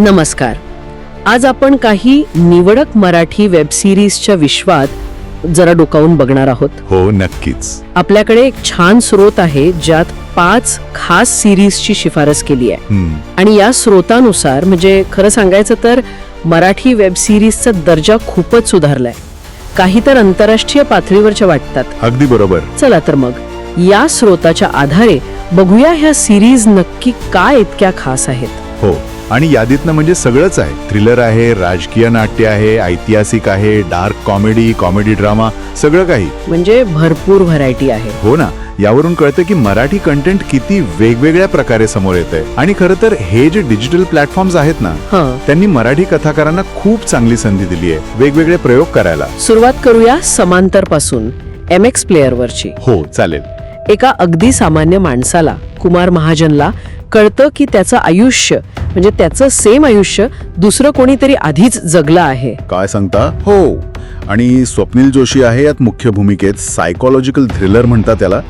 नमस्कार. आज आपण काही निवडक मराठी वेब सिरीजच्या विश्वात जरा डोकावून बघणार आहोत. हो नक्कीच. आपल्याकडे एक छान स्रोत आहे ज्यात पाच खास सिरीजची शिफारस केली आहे. आणि या स्रोतानुसार म्हणजे खरं सांगायचं तर मराठी वेब सिरीजचा दर्जा खूपच सुधारलाय. काही तर आंतरराष्ट्रीय पातळीवरच्या वाटतात. अगदी बरोबर. चला तर मग या स्रोताच्या आधारे बघूया ह्या सिरीज नक्की काय इतक्या खास आहेत? हो. आणि यादीतनं म्हणजे सगळंच आहे. थ्रिलर आहे राजकीय नाट्य आहे ऐतिहासिक आहे डार्क कॉमेडी कॉमेडी ड्रामा सगळं काही. म्हणजे भरपूर व्हरायटी आहे. हो ना. यावरून कळतं की मराठी कंटेंट किती वेगवेगळ्या प्रकारे समोर येतंय. आणि खरं तर हे जे डिजिटल प्लॅटफॉर्म्स आहेत ना हं. त्यांनी मराठी कथाकारांना खूप चांगली संधी दिली आहे वेगवेगळे प्रयोग करायला. सुरुवात करूया समांतरपासून एम एक्स प्लेअरवरची हो चालेल. एका अगदी सामान्य माणसाला कुमार महाजनला कळतं की त्याचं आयुष्य म्हणजे त्याचं सेम आयुष्य दुसरं कोणीतरी आधीच जगलं आहे. काय सांगता? हो. आणि स्वप्नील जोशी आहे यात मुख्य भूमिकेत सायकोलॉजिकल थ्रिलर म्हणतात त्याला.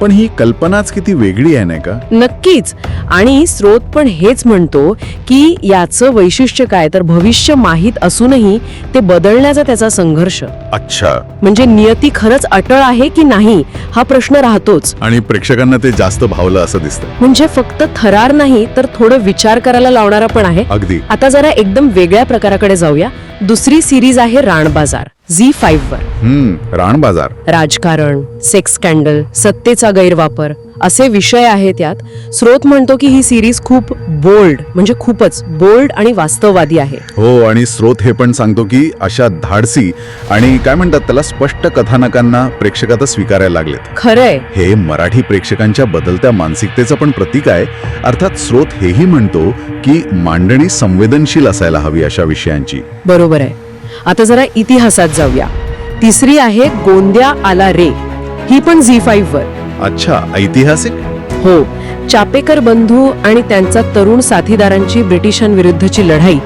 पण ही कल्पनाच किती वेगळी आहे नाही का? नक्कीच. आणि स्रोत पण हेच म्हणतो की याचं वैशिष्ट्य काय? तर भविष्य माहीत असूनही ते बदलण्याचा त्याचा संघर्ष. अच्छा. म्हणजे नियती खरंच अटळ आहे की नाही हा प्रश्न राहतोच. आणि प्रेक्षकांना ते जास्त भावलं असं दिसतं म्हणजे फक्त थरार नाही तर थोडं विचार करायला लावणारा पण आहे. अगदी. आता जरा एकदम वेगळ्या प्रकाराकडे जाऊया. दुसरी सिरीज आहे राण बाजार. झी फाईव्ह वर. हम्म राण बाजार. राजकारण सेक्स स्कॅन्डल सत्तेचा गैरवापर असे विषय आहेत यात. स्रोत म्हणतो की ही सिरीज खूप बोल्ड म्हणजे खूपच बोल्ड आणि वास्तववादी आहे. हो आणि स्रोत हे पण सांगतो की अशा धाडसी आणि काय म्हणतात त्याला स्पष्ट कथानकांना प्रेक्षकात स्वीकारायला लागलेत. खरंय. हे मराठी प्रेक्षकांच्या बदलत्या मानसिकतेचं पण प्रतीक आहे. अर्थात स्रोत हेही म्हणतो की मांडणी संवेदनशील असायला हवी अशा विषयांची. बरोबर आहे. आता जरा इतिहासात जाऊया. तिसरी आहे गोंद्या आला रे. ही पण झी फाईव्ह वर. अच्छा ऐतिहासिक? हो. चापेकर बंधू आणि त्यांचा तरुण साथीदारांची ब्रिटिशांविरुद्धची लढाई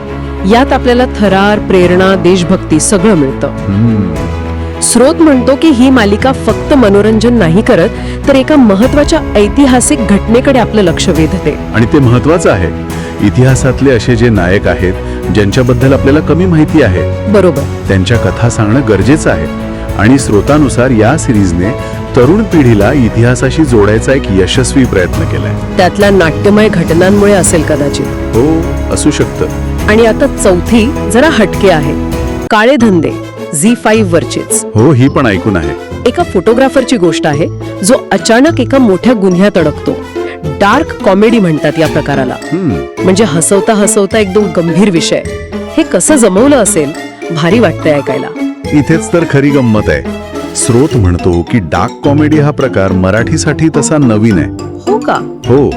यात आपल्याला थरार प्रेरणा देशभक्ती सगळं मिळतं. स्रोत म्हणतो की ही मालिका फक्त मनोरंजन नाही करत तर एका महत्त्वाच्या ऐतिहासिक घटनेकडे आपलं लक्ष वेधते. आणि ते महत्वाचं आहे. इतिहासातले असे जे नायक आहेत ज्यांच्याबद्दल आपल्याला कमी माहिती आहे बरोबर. त्यांच्या कथा सांगणं गरजेचं आहे. आणि स्रोतानुसार या सिरीजने तरुण पिढीला इतिहासाशी जोडायचा एक यशस्वी प्रयत्न केलाय. त्यातल्या नाट्यमय घटनांमुळे असेल कदाचित. हो असू शकतं. आणि आता चौथी जरा हटके आहे. काळे धंदे झी फाईव्ह वरचीच. हो ही पण ऐकून आहे. एका फोटोग्राफरची गोष्ट आहे जो अचानक एका मोठ्या गुन्ह्यात अडकतो. डार्क कॉमेडी म्हणतात या प्रकाराला. म्हणजे हसवता हसवता एकदम गंभीर विषय. हे कसं जमवलं असेल भारी वाटतंय ऐकायला. इथेच तर खरी गंमत आहे. स्रोत म्हणतो की डार्क कॉमेडी हा प्रकार मराठीसाठी तसा नवीन आहे. हो का? हो.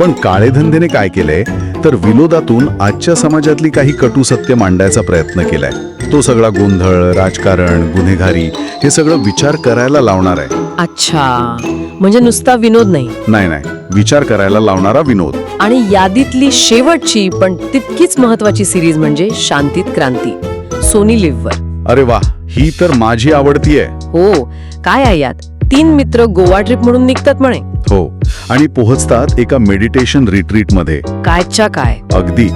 पण काळे धंदेने काय केलंय तर विनोदातून आजच्या समाजातली काही कटू सत्य मांडायचा प्रयत्न केलाय. तो सगळा गोंधळ राजकारण गुन्हेगारी हे सगळं विचार करायला लावणार आहे. अच्छा. म्हणजे नुसता विनोद नाही. नाही नाही. विचार करायला लावणारा विनोद. आणि यादीतली शेवटची पण तितकीच महत्वाची सिरीज म्हणजे शांतीत क्रांती. सोनी लिव्हवर अरे वा ही तर माझी आवडती आहे. हो. काय आहे यात? तीन मित्र गोवा ट्रिप म्हणून निघतात म्हणे. हो. आणि पोहोचतात एका मेडिटेशन रिट्रीटमध्ये कायच्या काय? अगदी.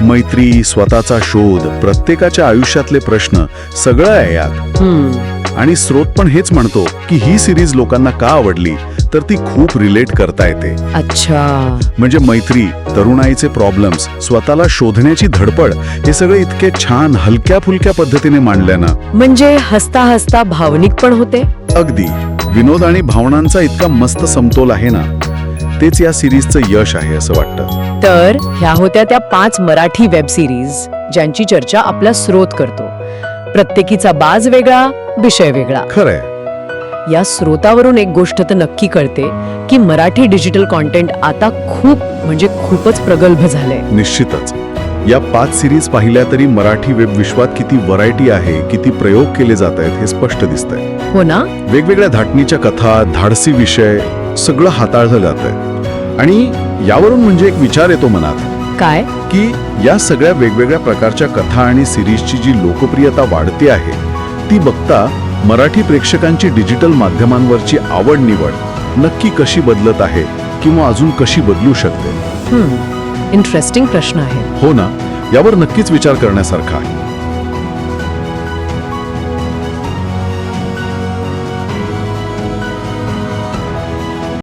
मैत्री स्वतःचा शोध प्रत्येकाच्या आयुष्यातले प्रश्न सगळं आहे यात. हम्म. आणि स्रोत पण हेच म्हणतो की ही सिरीज लोकांना का आवडली? तर ती खूप रिलेट करता येते. अच्छा. म्हणजे मैत्री तरुणाईचे प्रॉब्लेम्स स्वतःला शोधण्याची धडपड हे सगळे इतके छान हलक्या फुलक्या पद्धतीने मांडल्यानं. म्हणजे हसता हसता भावनिक पण होते? अगदी. विनोद आणि भावनांचा इतका मस्त समतोल आहे ना तेच या सिरीजचं यश आहे असं वाटतं. तर ह्या होत्या त्या पाच मराठी वेब सिरीज ज्यांची चर्चा आपला स्रोत करतो. प्रत्येकीचा बाज वेगळा विषय वेगळा. खरंय. या स्रोतावरून एक गोष्ट तर नक्की कळते की मराठी डिजिटल कॉन्टेंट आता खूप म्हणजे खूपच प्रगल्भ झालंय. निश्चितच. या पाच सिरीज पाहिल्या तरी मराठी वेब विश्वात किती व्हरायटी आहे किती प्रयोग केले जात आहेत हे स्पष्ट दिसतंय. हो ना? वेगवेगळ्या धाटणीच्या कथा धाडसी विषय सगळं हाताळलं जात आहे आणि यावरून म्हणजे एक विचार येतो मनात काय? की या सगळ्या वेगवेगळ्या प्रकारच्या कथा आणि सिरीजची जी लोकप्रियता वाढते आहे ती बघता मराठी प्रेक्षकांची डिजिटल माध्यमांवरची आवड निवड नक्की कशी बदलत आहे किंवा अजून कशी बदलू शकते? इंटरेस्टिंग प्रश्न आहे. हो ना यावर नक्कीच विचार करण्यासारखा आहे.